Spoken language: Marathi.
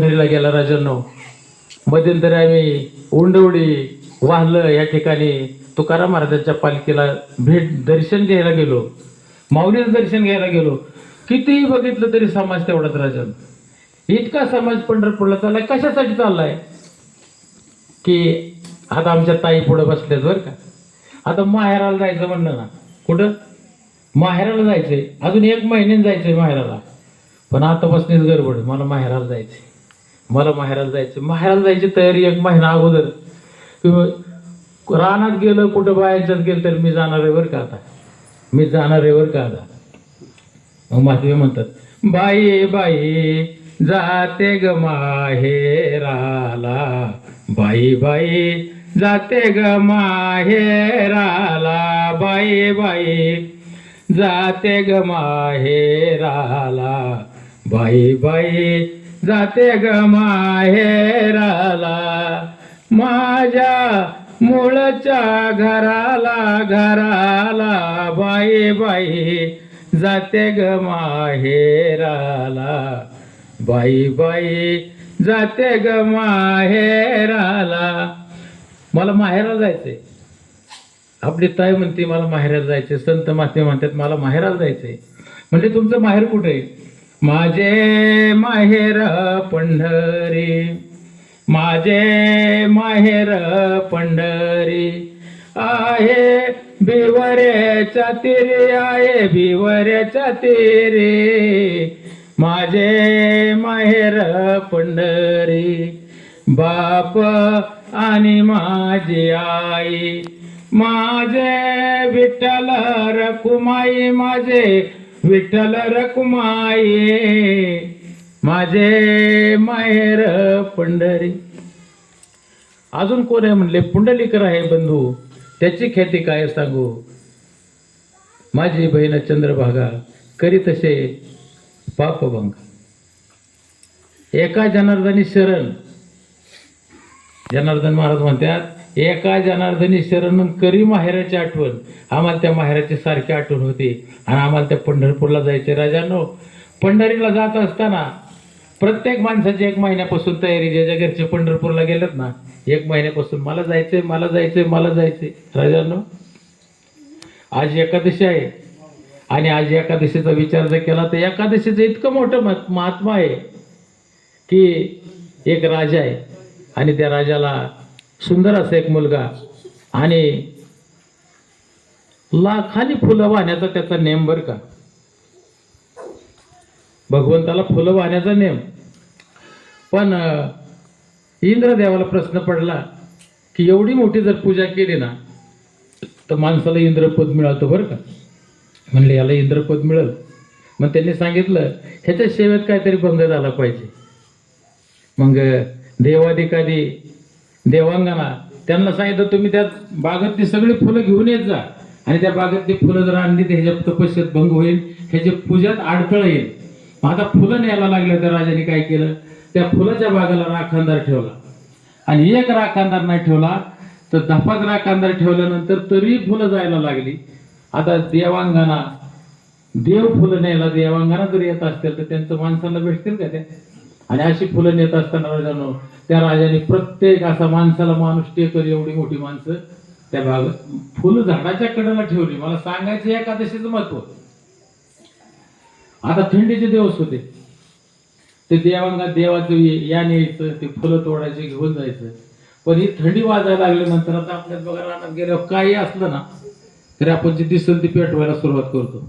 पंढरीला गेला राजांनो. मध्यंतरी आम्ही उंडवडी वाहलं या ठिकाणी तुकाराम महाराजांच्या पालखीला भेट दर्शन घ्यायला गेलो. माऊलीचं दर्शन घ्यायला गेलो. कितीही बघितलं तरी समाज तेवढाच राजन इतका समाज पंढरपूरला चाललाय. कशासाठी चाललाय? की आता आमच्या ताई पुढे बसल्यात बरं का. आता माहेराला जायचं म्हणणं ना. कुठं? माहेराला जायचंय. अजून एक महिन्याने जायचंय माहेराला. पण आतापासूनच गडबड मला माहेराला जायचंय. मला माहेराला जायचं. माहेराला जायची तयारी एक महिना अगोदर. किंवा रानात गेलं कुठं बाहेरच्यात गेलं तर मी जाणार आहे बरं का आता. मी जाणार आहे बरं का आता. मग माधवी म्हणतात बाई बाई जाते ग माहेराला. बाई बाई जाते ग माहेराला. बाई बाई जाते ग माहेराला. बाई बाई जाते ग माहेराला. माझ्या मुळच्या घराला घराला बाई बाई. जाते ग माहेराला. बाई बाई. जाते ग माहेराला. मला माहेराला जायचंय. आपली ताई म्हणते मला माहेराला जायचे संत माते म्हणतात मला माहेराला जायचंय. म्हणजे तुमचं माहेर कुठे? आहे माझे माहेर पंढरी. माझे माहेर पंढरी. आहे भिवऱ्याच्या तिरी आहे भिवऱ्याच्या तिरे. माझे माहेर पंढरी. बाप आणि माझी आई. माझे विठ्ठल रकुमाई माझे विठ्ठल रकुमाये माझे माहेर पंढरी. अजून कोण आहे म्हणले? पुंडलिकर आहे बंधू. त्याची ख्याती काय सांगू? माझी बहीण चंद्रभागा करी तसे पापभंग. एका जनार्दनी शरण. जनार्दन महाराज म्हणतात एका जनार्दनी शरण करी माहेराची आठवण. आम्हाला त्या माहेराची सारखी आठवण होती. आणि आम्हाला त्या पंढरपूरला जायचे राजांनो. पंढरीला जात असताना प्रत्येक माणसाची एक महिन्यापासून तयारी ज्याच्या घरचे पंढरपूरला गेलेत ना एक महिन्यापासून मला जायचंय मला जायचंय मला जायचंय. राजांनो आज एकादशी आहे. आणि आज एकादशीचा विचार जर केला तर एकादशीचं इतकं मोठं मत महात्मा आहे की एक राजा आहे. आणि त्या राजाला सुंदर असा एक मुलगा. आणि लाखाली फुलं वाहण्याचा त्याचा नेम बरं का. भगवंताला फुलं वाहण्याचा नेम. पण इंद्रदेवाला प्रश्न पडला की एवढी मोठी जर पूजा केली ना तर माणसाला इंद्रपद मिळतं बरं का. म्हणले याला इंद्रपद मिळेल. मग त्यांनी सांगितलं ह्याच्या सेवेत काहीतरी बंद झाला पाहिजे. मग देवाधिकारी देवांगना त्यांना सांगितलं तुम्ही त्या बागेतली सगळी फुलं घेऊन येत जा. आणि त्या बागेतली फुलं जर आणली तर ह्याच्या तपस्येत भंग होईल ह्याच्या पूजात अडथळा येईल. मग आता फुलं न्यायला लागलं त्या राजाने काय केलं? त्या फुलाच्या बागेला राखांदार ठेवला. आणि एक राखांदार नाही ठेवला तर दपाक राखांदार ठेवल्यानंतर तरी फुलं जायला लागली. आता देवांगाना देव फुलं न्यायला देवांगणा जर येत असतील तर त्यांचं माणसाला भेटतील का त्या? आणि अशी फुलं नेत असताना राजानो त्या राजाने प्रत्येक असा माणसाला माणूस टेकर एवढी मोठी माणसं त्या भाग फुलं झाडाच्या कडेला ठेवली. मला सांगायचं एकादशीचं महत्त्व. आता थंडीचे दिवस होते. ते देवांना देवाचं या याने यायचं ते फुलं तोडायचे घेऊन जायचं. पण ही थंडी वाजायला लागल्यानंतर आता आपल्यात बघा रानात गेल्यावर काही असलं ना तरी आपण जे दिसेल ते पेटवायला सुरुवात करतो.